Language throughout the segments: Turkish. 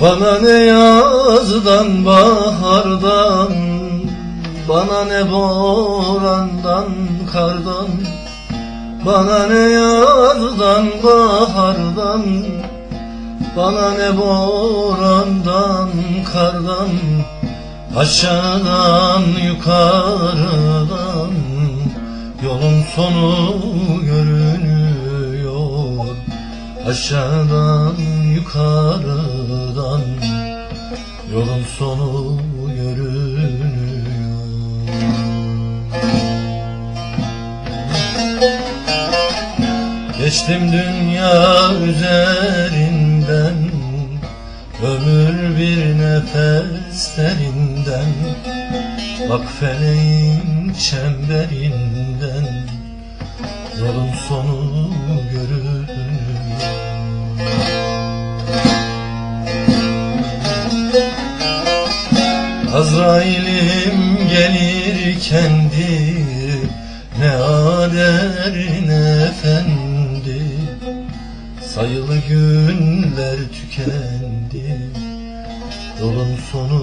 Bana ne yazdan bahardan Bana ne borandan kardan. Bana ne yazdan bahardan Bana ne borandan kardan. Aşağıdan yukarıdan Yolun sonu Aşağıdan yukarıdan Yolun sonu görünüyor. Geçtim dünya üzerinden Ömür bir nefeslerinden Bak feleğin çemberinden Yolun sonu Azrail'im gelir kendi Ne ader ne efendi. Sayılı günler tükendi Yolun sonu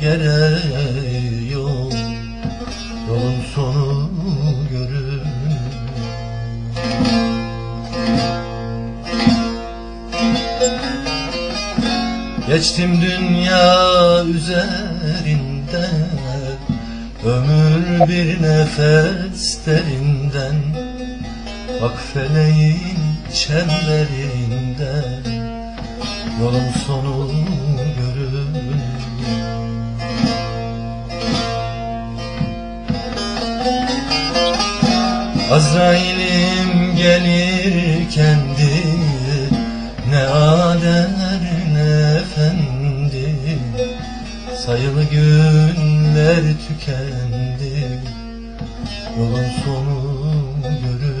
gereği Yolun sonu görünüyor Geçtim dünya üzerinde Ömür bir nefeslerinden Bak feleğin çemberinden Yolun sonu Azrail'im gelir kendi Ne ader ne efendi. Sayılı günler tükendi Yolun sonu görür